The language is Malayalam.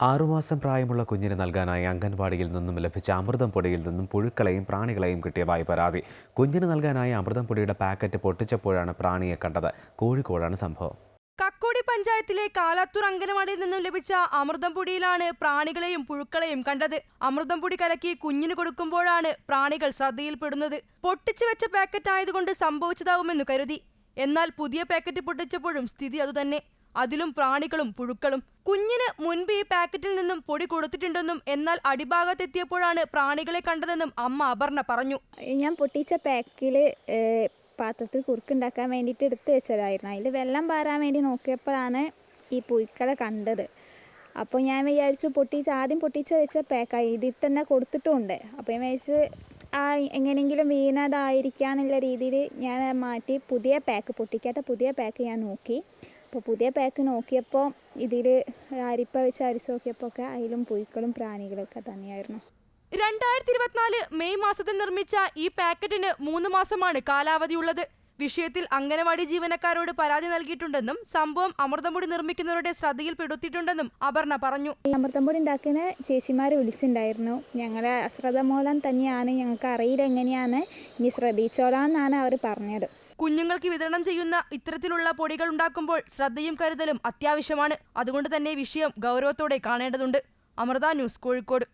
ആറുമാസം പ്രായമുള്ള കുഞ്ഞിന് നൽകാനായി അംഗൻവാടിയിൽ നിന്നും ലഭിച്ച അമൃതം പൊടിയിൽ നിന്നും പുഴുക്കളെയും പ്രാണികളെയും കിട്ടിയതായി പരാതി. കുഞ്ഞിന് നൽകാനായി അമൃതം പൊടിയുടെ പാക്കറ്റ് പൊട്ടിച്ചപ്പോഴാണ് പ്രാണിയെ കണ്ടത്. കോഴിക്കോടാണ് സംഭവം. കക്കോടി പഞ്ചായത്തിലെ കാലാത്തൂർ അംഗനവാടിയിൽ നിന്നും ലഭിച്ച അമൃതം പൊടിയിലാണ് പ്രാണികളെയും പുഴുക്കളെയും കണ്ടത്. അമൃതം പൊടി കലക്കി കുഞ്ഞിന് കൊടുക്കുമ്പോഴാണ് പ്രാണികൾ ശ്രദ്ധയിൽപ്പെടുന്നത്. പൊട്ടിച്ചു വെച്ച പാക്കറ്റ് ആയതുകൊണ്ട് സംഭവിച്ചതാവുമെന്ന് കരുതി. എന്നാൽ പുതിയ പാക്കറ്റ് പൊട്ടിച്ചപ്പോഴും സ്ഥിതി അതുതന്നെ. അതിലും പ്രാണികളും പുഴുക്കളും കുഞ്ഞിന് മുൻപ് ഈ പാക്കറ്റിൽ നിന്നും പൊടി കൊടുത്തിട്ടുണ്ടെന്നും എന്നാൽ അടിഭാഗത്തെത്തിയപ്പോഴാണ് പ്രാണികളെ കണ്ടതെന്നും അമ്മ അപർണ പറഞ്ഞു. ഞാൻ പൊട്ടിച്ച പാക്കിൽ പാത്രത്തിൽ കുറുക്കുണ്ടാക്കാൻ വേണ്ടിയിട്ട് എടുത്തു വെച്ചതായിരുന്നു. അതിൽ വെള്ളം പാറാൻ വേണ്ടി നോക്കിയപ്പോഴാണ് ഈ പുഴുക്കളെ കണ്ടത്. അപ്പോൾ ഞാൻ വിചാരിച്ചു പൊട്ടിച്ച് ആദ്യം പൊട്ടിച്ച് വെച്ച പാക്കായി ഇതിൽ തന്നെ കൊടുത്തിട്ടുമുണ്ട് അപ്പോൾ ഞാൻ വിചാരിച്ച് ആ എങ്ങനെയെങ്കിലും വീണതായിരിക്കാന്നുള്ള രീതിയിൽ ഞാൻ മാറ്റി പുതിയ പാക്ക് പൊട്ടിക്കാത്ത പുതിയ പാക്ക് ഞാൻ നോക്കി. അപ്പോൾ പുതിയ പാക്ക് നോക്കിയപ്പോൾ ഇതിൽ അരിപ്പ വെച്ച് അരിച്ച് നോക്കിയപ്പോൾ ഒക്കെ അതിലും പുഴുക്കളും പ്രാണികളൊക്കെ തന്നെയായിരുന്നു. രണ്ടായിരത്തി ഇരുപത്തിനാല് മെയ് മാസത്തിൽ നിർമ്മിച്ച ഈ പാക്കറ്റിന് മൂന്ന് മാസമാണ് കാലാവധിയുള്ളത്. വിഷയത്തിൽ അംഗനവാടി ജീവനക്കാരോട് പരാതി നൽകിയിട്ടുണ്ടെന്നും സംഭവം അമൃതംപൊടി നിർമ്മിക്കുന്നവരുടെ ശ്രദ്ധയിൽപ്പെടുത്തിയിട്ടുണ്ടെന്നും അപർണ പറഞ്ഞു. ഈ അമൃതം പൊടി ഉണ്ടാക്കുന്ന ചേച്ചിമാരെ വിളിച്ചിട്ടുണ്ടായിരുന്നു. ഞങ്ങളെ അശ്രദ്ധ മൂലം തന്നെയാണ് ഞങ്ങൾക്ക് അറിയില്ല എങ്ങനെയാണ് ഇനി ശ്രദ്ധിച്ചോളാം എന്നാണ് അവർ പറഞ്ഞത്. കുഞ്ഞുങ്ങൾക്ക് വിതരണം ചെയ്യുന്ന ഇത്തരത്തിലുള്ള പൊടികൾ ഉണ്ടാക്കുമ്പോൾ ശ്രദ്ധയും കരുതലും അത്യാവശ്യമാണ്. അതുകൊണ്ട് തന്നെ വിഷയം ഗൗരവത്തോടെ കാണേണ്ടതുണ്ട്. അമൃത ന്യൂസ് കോഴിക്കോട്.